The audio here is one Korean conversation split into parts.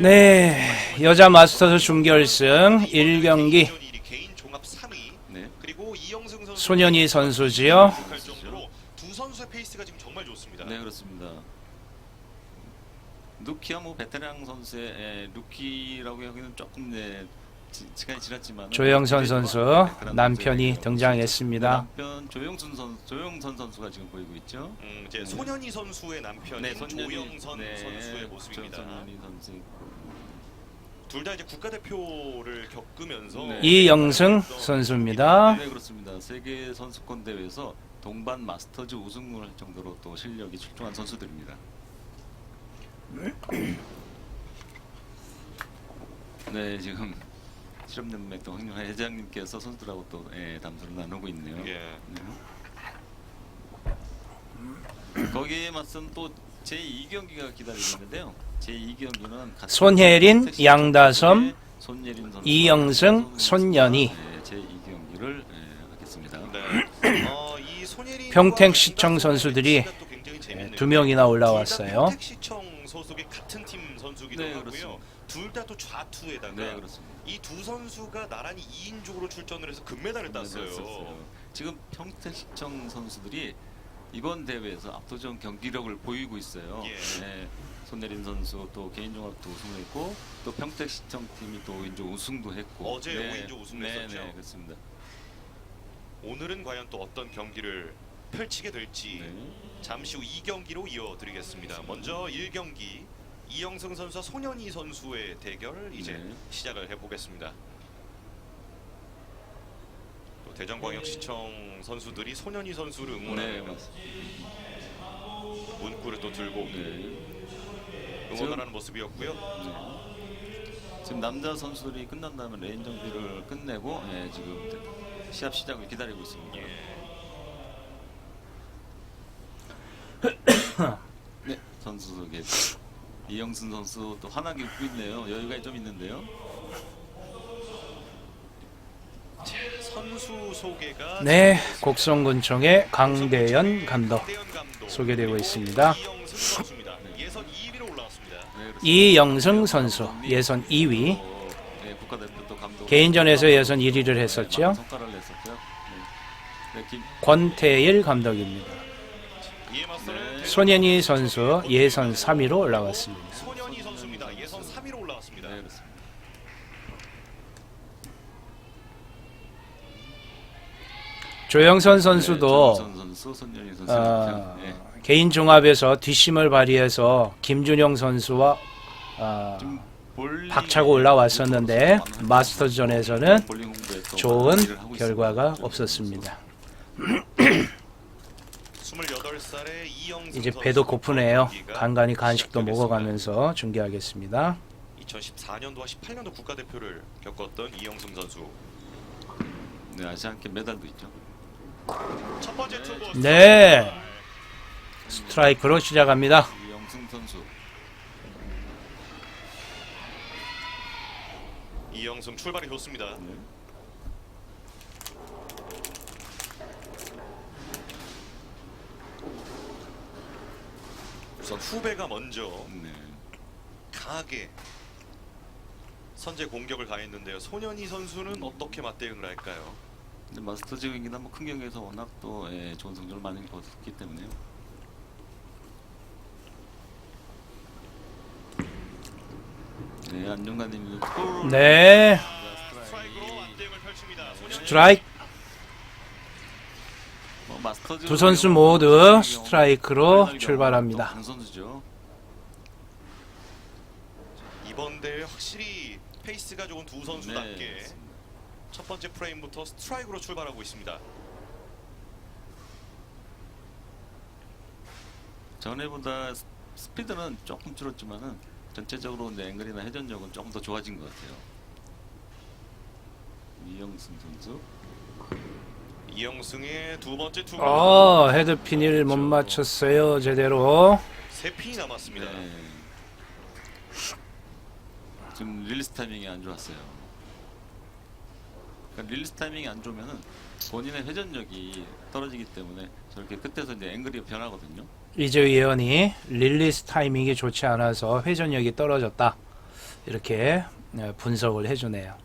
네, 여자 마스터즈 준결승 1경기 개인 종합 3위 네. 그리고 이영승 선수 손현희 선수지요. 두 선수의 페이스가 지금 정말 좋습니다. 네 그렇습니다. 루키야 뭐 베테랑 선수의 에, 루키라고 하기는 조금 네, 지, 시간이 지났지만 조영선 선수 남편이 등장했습니다. 남편 조영순 선 조영선 선수가 지금 보이고 있죠. 음, 이제 손현희 선수의 남편인 네, 조영선 네, 선수의 모습입니다. 조영선 선수. 둘 다 이제 국가대표를 겪으면서 네. 이영승 선수입니다. 네 그렇습니다. 세계 선수권 대회에서 동반 마스터즈 우승을 할 정도로 또 실력이 출중한 선수들입니다. 네 지금 실업연맹 또 황윤화 회장님께서 선수들하고 또 예, 담소를 나누고 있네요. 예. 네. 거기에 맞선 또제 2경기가 기다리고 있는데요. 제 2경기는 손혜린, 양다섬, 손예린 선수, 이영승, 손연희. 네, 제 2경기를 예, 하겠습니다. 네. 어, 이 손예린 평택시청 선수들이 굉장히 재밌네요. 두 명이나 올라왔어요. 평택시청 소속의 같은 팀 선수기도 네, 하고요. 그렇습니다. 둘 다 또 좌투에다가 네 그렇습니다. 이 두 선수가 나란히 2인조로 출전을 해서 금메달을 땄어요. 땄어요. 지금 평택시청 선수들이 이번 대회에서 압도적 경기력을 보이고 있어요. 예. 네, 손예린 선수 또 개인종합도 우승했고 또 평택시청 팀이 또 인조 우승도 했고 어제 오인조 우승했었죠. 네, 네, 그렇습니다. 오늘은 과연 또 어떤 경기를 펼치게 될지 네. 잠시 후 2경기로 이어드리겠습니다. 먼저 1경기 이영승 선수와 손현희 선수의 대결 이제 네. 시작을 해보겠습니다. 또 대전광역시청 선수들이 손현희 선수를 네, 응원하는 맞습니다. 문구를 또 들고 네. 응원을 하는 모습이었고요. 네. 지금 남자 선수들이 끝난 다음에 레인 정비를 끝내고 예, 지금 시합 시작을 기다리고 있습니다. 예. 네, 선수 소개. 이영순 선수 또 환하게 웃고 있네요. 여유가 좀 있는데요. 선수 소개가 네, 곡성군청의 강대현 감독 소개되고 있습니다. 이영승 선수입니다. 예선 2위로 올라왔습니다. 네, 그렇습니다. 이영승 선수 예선 2위. 또, 네, 국가대표 또 감독. 개인전에서 예선 1위를 했었죠. 네. 네, 김, 권태일 감독입니다. 네. 손현희 선수 예선 3위로 올라왔습니다. 손현희 선수입니다. 예선 3위로 올라왔습니다. 네, 그렇습니다. 조영선 선수도 네, 선수, 선수. 어, 네. 개인 종합에서 뒷심을 발휘해서 김준영 선수와 어, 박차고 올라왔었는데 마스터전에서는 또 좋은 결과가. 없었습니다. 28살의 이영승 이제 배도 고프네요. 간간히 간식도. 먹어가면서 중계하겠습니다. 2014년도와 18년도 국가대표를 겪었던 이영승 선수. 네, 아시안게임 메달도 있죠. 첫 번째 투구. 네. 스트라이크로 시작합니다. 이영승 선수. 이영승 출발이 좋습니다. 네. 우선 후배가 먼저 네. 강하게 선제 공격을 가했는데요. 손현희 선수는 어떻게 맞대응을 할까요? 근데 마스터즈 경기나 뭐큰 경기에서 워낙 또 예, 좋은 성적을 많이 거뒀기 때문에요. 네, 안정관님 네. 스트라이크로 안대응을 펼칩니다. 스트라이크. 두 선수 모두 스트라이크로 출발합니다. 이번 대회 확실히 페이스가 좋은 두 선수답게 네. 첫 번째 프레임부터 스트라이크로 출발하고 있습니다. 전에보다 스- 스피드는 조금 줄었지만은 전체적으로 내 앵글이나 회전력은 조금 더 좋아진 것 같아요. 이영승 선수. 이영승의 두 번째 투구. 어, 헤드 핀을 못 맞췄어요. 제대로. 세 핀이 남았습니다. 네. 지금 릴리스 타이밍이 안 좋았어요. 그러니까 릴리스 타이밍이 안 좋으면은 본인의 회전력이 떨어지기 때문에 저렇게 끝에서 이제 앵글이 변하거든요. 이재우 예언이 릴리스 타이밍이 좋지 않아서 회전력이 떨어졌다. 이렇게 네, 분석을 해주네요.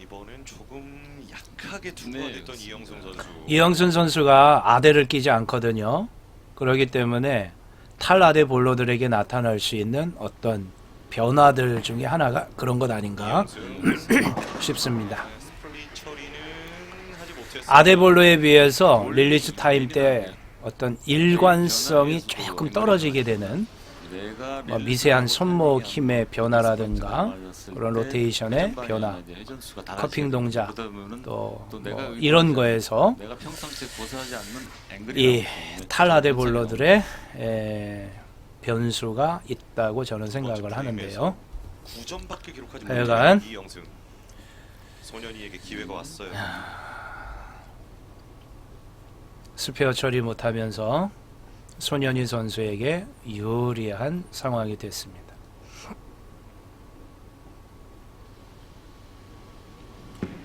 이번엔 조금 약하게 투구가 네. 이영승 선수. 이영순 선수가 아대를 끼지 않거든요. 그렇기 때문에 탈아대 볼러들에게 나타날 수 있는 어떤 변화들 중에 하나가 그런 것 아닌가 싶습니다. 네, 스플릿 처리는 하지 못했습니다. 아대 볼러에 비해서 릴리스 타임 때 어떤 일관성이 조금 떨어지게 되는 뭐 미세한 손목 힘의 변화라든가 그런 때 로테이션의 변화, 커핑 동작, 또또뭐 이런 거에서 이 그런 볼러들의 에, 변수가 있다고 저는 생각을 하는데요. 9점밖에 기록하지 하여간. 소년이에게 기회가 왔어요. 스페어 처리 못하면서 손현희 선수에게 유리한 상황이 됐습니다.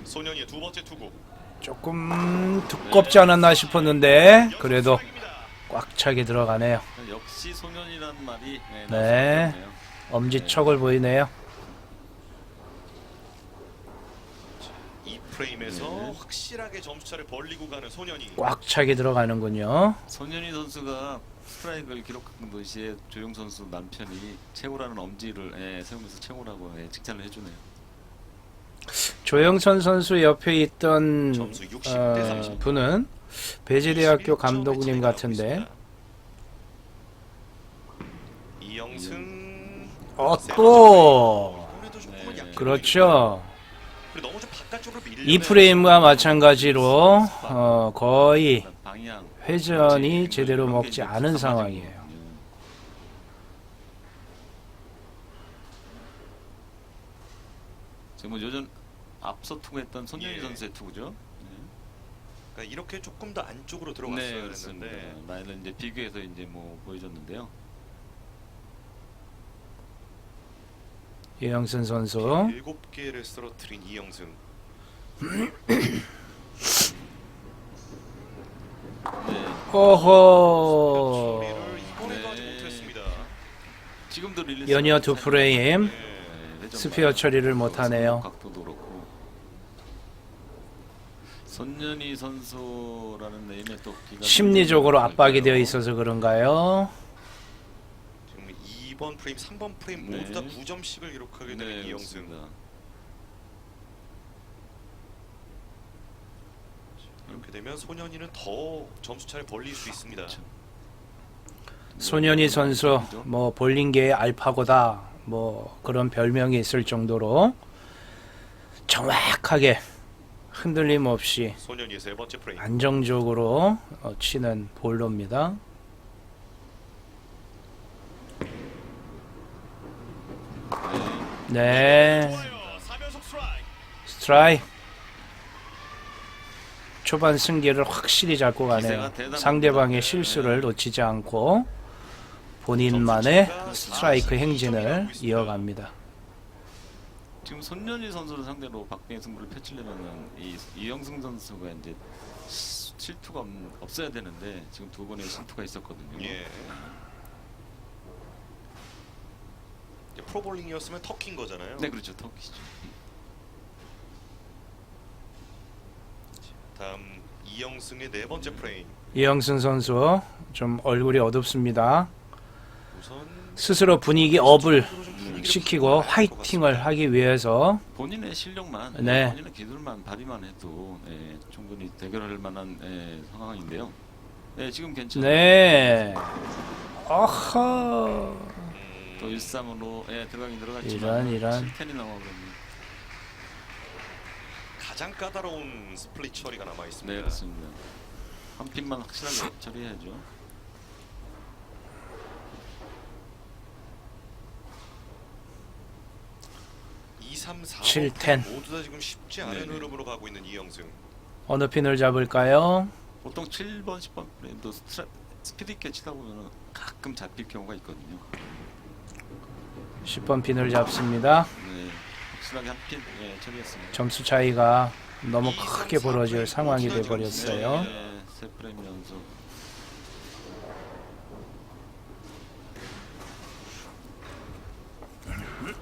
소년이의 두 번째 투구. 조금 두껍지 않았나 싶었는데 그래도 꽉 차게 들어가네요. 역시 소년이란 말이 네, 네. 엄지척을 보이네요. 이 프레임에서 네. 확실하게 점수차를 벌리고 가는 소년이. 꽉 차게 들어가는군요. 손현희 선수가 스트라이크를 기록한 동시에 조용 선수 남편이 최고라는 엄지를 예, 세우면서 최고라고 예, 칭찬을 해주네요. 조영선 선수 옆에 있던 점수 60 대 어, 30. 분은 배지대학교 감독님 같은데 이영승. 어 또 이번에도 조금은 네. 약해 그렇죠. 그리고 너무 좀 바깥쪽으로 밀리면 이 프레임과 마찬가지로 어, 거의 방향 회전이. 제대로 먹지 않은 안 상황이에요. 지금 뭐 요즘 앞서 투구했던 손현희 예. 선수의 투구죠. 그러니까 이렇게 조금 더 안쪽으로 네, 들어갔어야 그렇습니다. 했는데 라인을 이제 비교해서 이제 뭐 보여줬는데요. 이영순 선수 일곱 개를 쓰러뜨린 이영승. 네. 하지 네. 연이어 두 프레임 네. 스피어 처리를 못하네요. 각도도 그렇고 손연희 선수라는 네임의 또 기가 심리적으로 좀 압박이 되어? 있어서 그런가요? 지금 2번 프레임, 3번 프레임 네. 모두 다 9점씩을 기록하게 되는 네, 이영승. 그렇습니다. 이렇게 되면 소년이는 더 점수차를 벌릴 수 있습니다. 그렇죠. 손현희 선수 뭐 볼링계의 알파고다 뭐 그런 별명이 있을 정도로 정확하게 흔들림 없이 소년이의 세 번째 프레임. 안정적으로 어, 치는 볼러입니다. 네, 좋아요. 4변속 스트라이크. 초반 승기를 확실히 잡고 가네요. 상대방의 실수를 놓치지 않고 본인만의 스트라이크 행진을 이어갑니다. 지금 손연희 선수를 상대로 박빙의 승부를 펼치려면은 이 이영승 선수가 이제 시- 실투가 없, 없어야 되는데 지금 두 번의 실투가 있었거든요. 예. 이제 프로볼링이었으면 터킨 거잖아요. 네, 그렇죠. 터키죠. 다음 이영승의 네 번째 프레임. 이영승 선수 좀 얼굴이 어둡습니다. 우선 스스로 분위기 업을 시키고 화이팅을. 하기 위해서 본인의 실력만, 네. 본인의 기술만 발휘만 해도 예, 충분히 대결할 만한 예, 상황인데요. 네, 지금 괜찮아요. 네. 어허. 음, 또 1-3으로 예, 들어가긴 이런, 들어갔지만 이런. 7텐이 나와버렸네요. 가장 까다로운 스플릿 처리가 남아 네, 있습니다. 그렇습니다. 한 핀만 확실하게 처리해야죠. 이 3, 4, 7, 5 10. 모두 다 지금 쉽지 않은 네네. 흐름으로 가고 있는 이영승. 어느 핀을 잡을까요? 보통 7번, 10번 프레임도 스트라, 스피드 있게 치다 보면 가끔 잡힐 경우가 있거든요. 10번 핀을 잡습니다. 순하게 한핀 예, 처리했습니다. 점수 차이가 너무 크게 벌어질 상황이 네, 네, 돼 버렸어요. 세 프레임 연속.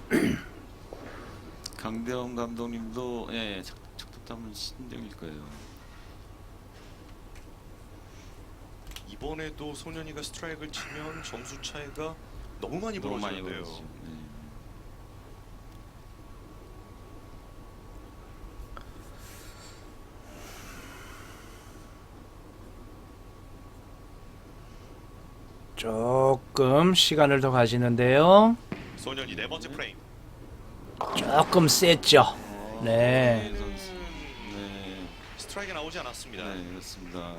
강대원 감독님도 예, 예 착착담은 신경일 거예요. 이번에도 소년이가 스트라이크를 치면 점수 차이가 너무 많이 벌어지는데요. 벌어지죠. 조금 시간을 더 가지는데요. 소년이 네 번째 프레임. 조금 셌죠. 어, 네. 네, 선수. 네. 스트라이크 나오지 않았습니다. 네, 그렇습니다.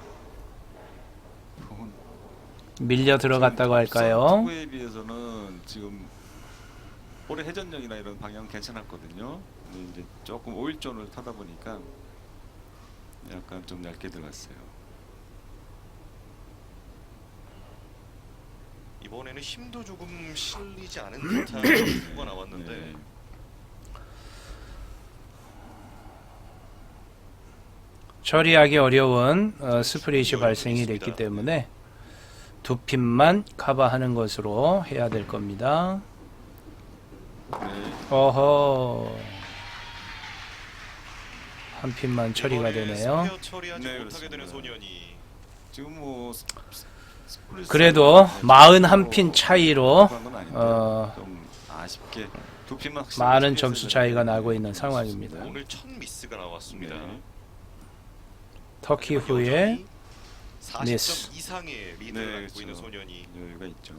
본- 밀려 들어갔다고 할까요? 투구에 비해서는 지금 올해 회전력이나 이런 방향 괜찮았거든요. 근데 이제 조금 오일존을 타다 보니까 약간 좀 얇게 들어갔어요. 이번에는 힘도 조금 실리지 않은 듯한 투구가 나왔는데 네. 처리하기 어려운 어, 스프릿이 발생이 됐기 때문에 두 핀만 커버하는 것으로 해야 될 겁니다. 네. 어허. 한 핀만 처리가 되네요. 처리하지 네, 못하게 되는. 소년이 지금 뭐 그래도 사이드가 41핀 차이로 어, 두 핀만 많은 점수 차이가 나고 있는 좀 상황입니다. 오늘 첫 미스가 나왔습니다. 네. 터키 후에 40점 미스. 이상의 리드를 네, 갖고 있는 그렇죠. 소년이 여유가 있죠.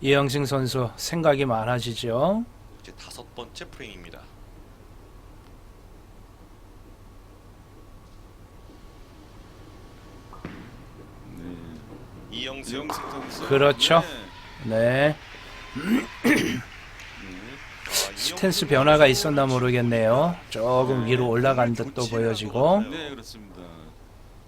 이영승 선수 생각이 많아지죠. 이제 다섯 번째 프레임입니다. 네. 이영승 선수 그렇죠. 네. 네. 네. 아, 스탠스 변화가 있었나 모르겠네요. 조금 위로 올라간 듯도 교체를 보여지고. 네 그렇습니다.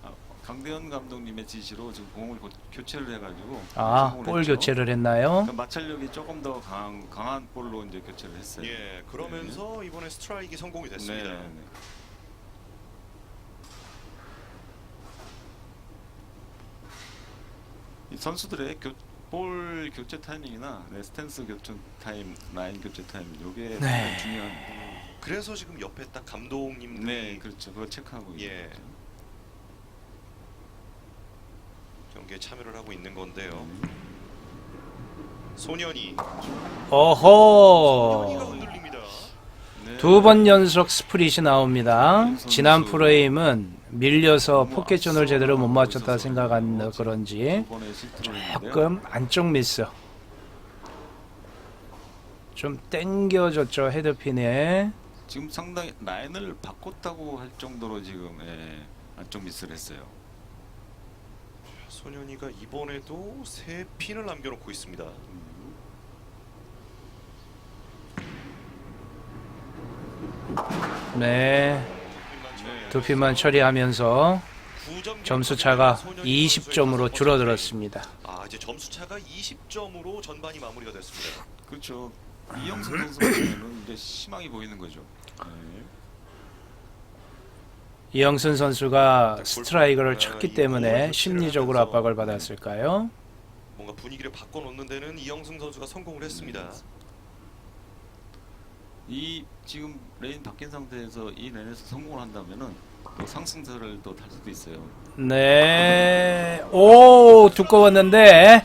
아, 강대현 감독님의 지시로 지금 공을 고, 교체를 해가지고 아, 성공을 볼 했죠. 교체를 했나요? 그러니까 마찰력이 조금 더 강한, 강한 볼로 이제 교체를 했어요. 예, 그러면서 이번에 스트라이크 성공이 네. 됐습니다. 네. 이 선수들의 교, 볼 교체 타이밍이나 네, 스탠스 교체 타임, 라인 교체 타임 이게 네. 중요한. 그래서 지금 옆에 딱 감독님들이 네, 그렇죠. 그걸 체크하고 예. 있는 거죠. 경기에 참여를 하고 있는 건데요. 네. 소년이 소년이가 어허. 흔들립니다. 네. 두 번 연속 스프릿이 나옵니다. 지난 프레임은 밀려서 포켓존을 제대로 못 맞췄다 생각한 그런지. 조금 안쪽 미스. 좀 땡겨졌죠 헤드핀에. 지금 상당히 라인을 바꿨다고 할 정도로 지금 예, 안쪽 미스를 했어요. 소년이가 이번에도 세 핀을 남겨놓고 있습니다. 네, 두 핀만 처리하면서 점수 차가 20점으로 줄어들었습니다. 아 이제 점수 차가 20점으로 전반이 마무리가 됐습니다. 그렇죠. 이영승 선수 같은 이제 희망이 보이는 거죠. 네. 이영순 선수가 스트라이크를 쳤기 때문에 심리적으로 압박을 받았을까요? 뭔가 분위기를 바꿔놓는 데는 이영승 선수가 성공을 했습니다. 이 지금 레인 바뀐 상태에서 이 레인에서 성공을 한다면은 또 상승세를 또 탈 수도 있어요. 네, 오 두꺼웠는데 네.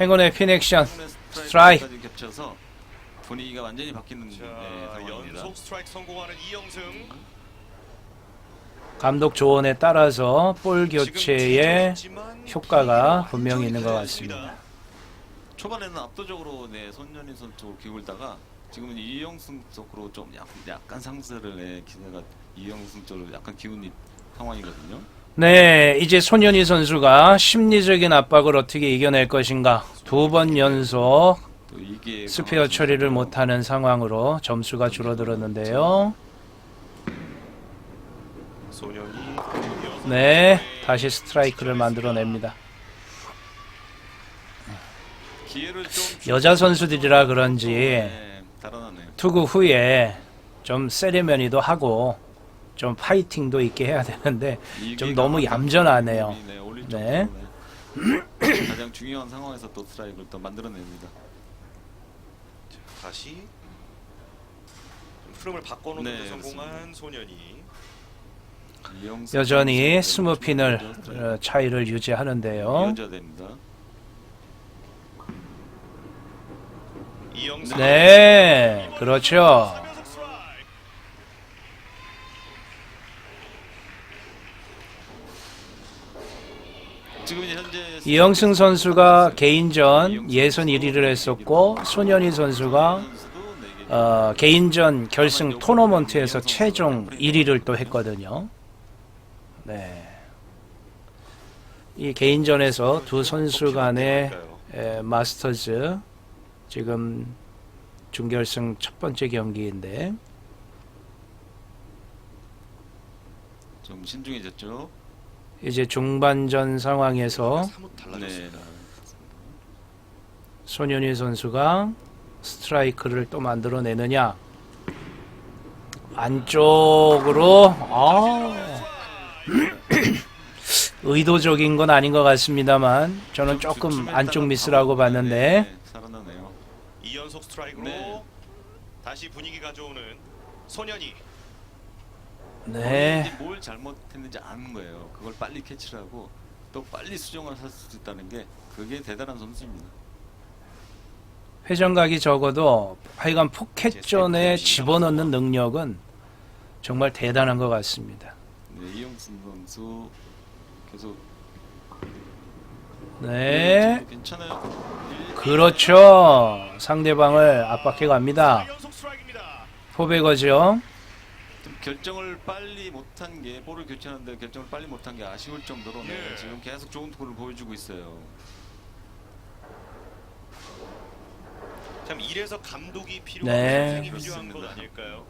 행운의 피넥션 스트라이크 스트라이크. 겹쳐서 분위기가 완전히 바뀌는 자 네, 상황입니다. 연속 스트라이크 성공하는 이영승. 감독 조언에 따라서 볼 교체에 효과가 분명히 있는 것 같습니다. 초반에는 압도적으로 네, 손연희 선수 기울다가 지금은 이영승 쪽으로 좀 약, 약간 상승을 내 기세가 이영승 쪽으로 약간 기운 상황이거든요. 네, 이제 손현희 선수가 심리적인 압박을 어떻게 이겨낼 것인가. 두 번 연속 또 이게 스페어 처리를 못하는 상황으로 점수가 줄어들었는데요. 소년이 네, 다시 스트라이크를 만들어냅니다. 기회를 좀 여자 선수들이라 그런지 네, 달아나네요. 투구 후에 좀 세레머니도 하고 좀 파이팅도 있게 해야 되는데 좀 너무 얌전하네요. 네, 네. 네. 가장 중요한 상황에서 또 스트라이크를 또 만들어냅니다. 다시 좀 흐름을 바꿔놓는 데 네, 성공한 소년이 여전히 스무 핀을 어, 차이를 유지하는데요. 이어져야 됩니다. 이영승 네, 그렇죠. 이영승 선수가 개인전 예선 1위를 했었고 손현희 선수가 어, 개인전 결승 토너먼트에서 최종 1위를 또 했거든요. 네. 이 개인전에서 두 선수 간의 에, 마스터즈 지금 준결승 첫 번째 경기인데 좀 신중해졌죠. 이제 중반전 상황에서 사뭇 네. 달라졌습니다. 손현희 선수가 스트라이크를 또 만들어내느냐 안쪽으로 아 의도적인 건 아닌 것 같습니다만 저는 조금 안쪽 미스라고 봤는데 2연속 스트라이크로 네. 다시 분위기 가져오는 소년이 네뭘 잘못했는지 아는 거예요. 그걸 빨리 캐치를 하고 또 빨리 수정을 할 수 있다는 게 그게 대단한 선수입니다. 회전각이 적어도 하여간 네, 포켓존에 네, 집어넣는 네. 능력은 정말 대단한 것 같습니다. 네, 이영순 선수 계속 네 지금 괜찮아요. 일- 그렇죠 상대방을 압박해 갑니다 좀 결정을 빨리 못한 게 볼을 교체하는데 결정을 빨리 못한 게 아쉬울 정도로 네, 예. 지금 계속 좋은 투구를 보여주고 있어요. 참 이래서 감독이 필요한 네. 선생이 필요한 것 그렇습니다. 아닐까요?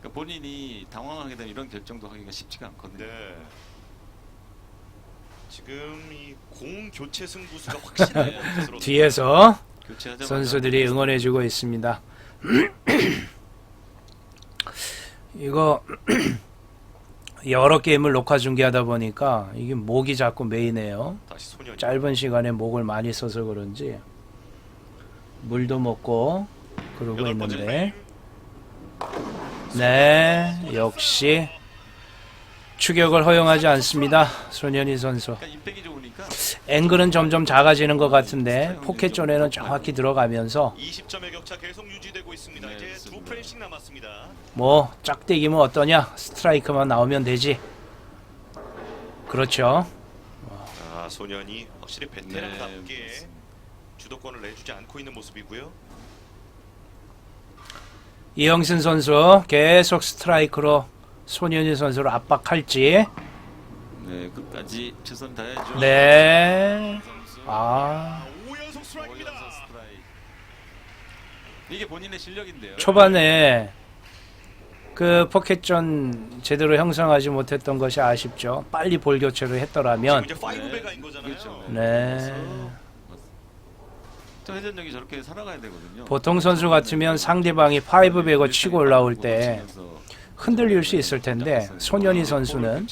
그러니까 본인이 당황하게 되면 이런 결정도 하기가 쉽지가 않거든요. 네. 지금 이 공 교체 승부수가 것으로 뒤에서 교체하자마자 선수들이 응원해주고 있습니다. 이거 여러 게임을 녹화 중계하다 보니까 이게 목이 자꾸 메이네요. 다시 짧은 시간에 목을 많이 써서 그런지 물도 먹고 그러고 있는데 네 역시 추격을 허용하지 않습니다. 손현희 선수. 앵글은 점점 작아지는 것 같은데 포켓 존에는 정확히 들어가면서 20점의 격차 계속 유지되고 있습니다. 네, 이제 두. 프레임씩 남았습니다. 뭐 짝대기면 어떠냐 스트라이크만 나오면 되지 그렇죠 아 소년이 확실히 베테랑답게 네. 주도권을 내주지 않고 있는 모습이고요. 이영신 선수 계속 스트라이크로 손현희 선수를 압박할지 네 끝까지 최선 다해야죠. 네. 아 5연속 스트라이크입니다. 오연속 스트라이크. 이게 본인의 실력인데요. 초반에 그 포켓존 제대로 형성하지 못했던 것이 아쉽죠 빨리 볼 교체를 했더라면 지금 이제 파이브 배가인 거잖아요. 그렇죠. 네. 또 회전력이 저렇게 살아가야 되거든요. 보통 선수 같으면 상대방이 파이브 백을 치고 올라올 때 흔들릴 수 있을 텐데 손현희 선수는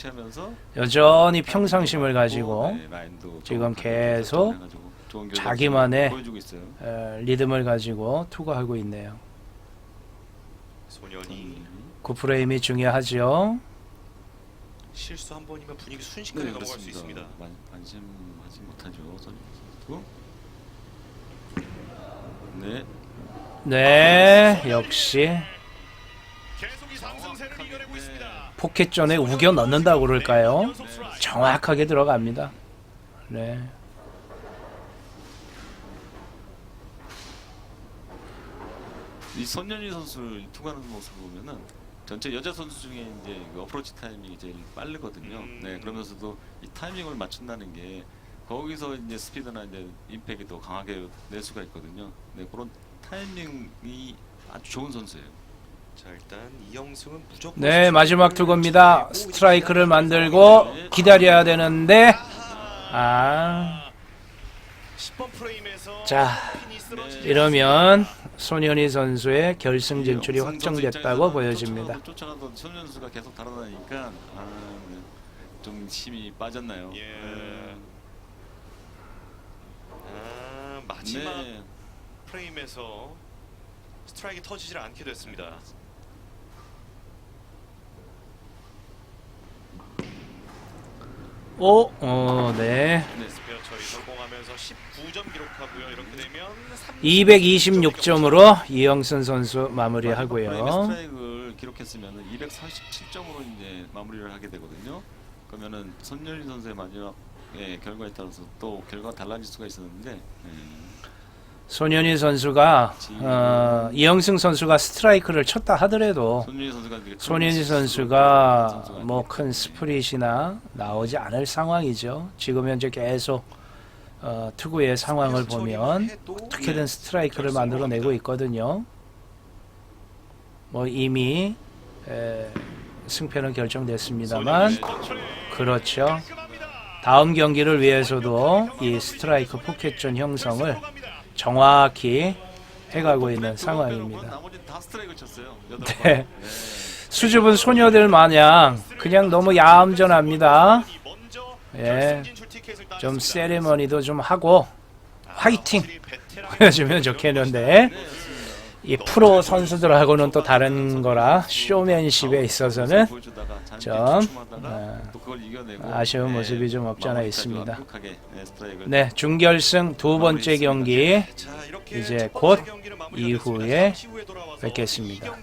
여전히 평상심을 가지고 지금 계속 자기만의 리듬을 가지고 투구하고 있네요. 소년이 구프레임이 중요하죠. 실수 한 번이면 분위기 순식간에 넘어갈 수 있습니다. 만, 안심하지 못하죠. 네. 네, 역시 포켓존에 우겨 넣는다고 그럴까요? 정확하게 들어갑니다. 네. 이 손현희 선수 투구하는 모습 보면은 전체 여자 선수 중에 이제 그 어프로치 타이밍이 제일 빠르거든요. 음. 네, 그러면서도 이 타이밍을 맞춘다는 게 거기서 이제 스피드나 이제 임팩이 더 강하게 낼 수가 있거든요. 네, 그런 타이밍이 아주 좋은 선수예요. 자 일단 이영승은 무조건 네, 마지막 투구입니다. 스트라이크를 만들고 기다려야 되는데 아, 10번 프레임에서 자, 핀이 쓰러지지 이러면 손현희 선수의 결승 진출이 영승 선수 확정됐다고 보여집니다. 쫓아가던, 쫓아가던 손 선수가 계속 달아나니까 아, 네. 좀 힘이 빠졌나요? 예. 네. 아, 마지막 네. 프레임에서 스트라이크 터지질 않게 됐습니다. 오, 어, 네. 네. 스페어 처리 성공하면서 19점 기록하고요. 이렇게 되면 226점으로 이영선 선수 마무리하고요. 스트라이크를 기록했으면 247점으로 이제 마무리를 하게 되거든요. 그러면은 손열린 선수의 마지막 예, 결과에 따라서 또 결과가 달라질 수가 있었는데 예. 손현희 선수가 어, 이영승 선수가 스트라이크를 쳤다 하더라도 손현희 선수가 선수가 뭐 아니니까. 큰 스프릿이나 나오지 않을 상황이죠. 지금 현재 계속 어, 투구의 상황을 보면 어떻게든 스트라이크를 만들어내고 있거든요. 뭐 이미 에, 승패는 결정됐습니다만 그렇죠. 다음 경기를 위해서도 이 스트라이크 포켓존 형성을 정확히 해가고 있는 상황입니다. 네. 번. 네. 수줍은 소녀들 마냥 그냥 너무 얌전합니다. 예, 좀 세리머니도 좀 하고 화이팅 보여주면 좋겠는데 이 프로 선수들하고는 또 다른 거라 쇼맨십에 있어서는 좀, 아 쉬운 네, 모습이 좀 없지 않아 있습니다. 네, 준결승 두 번째 경기 이제 곧 이후에 뵙겠습니다.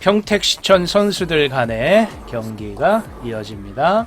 평택시천 선수들 간의 경기가 이어집니다.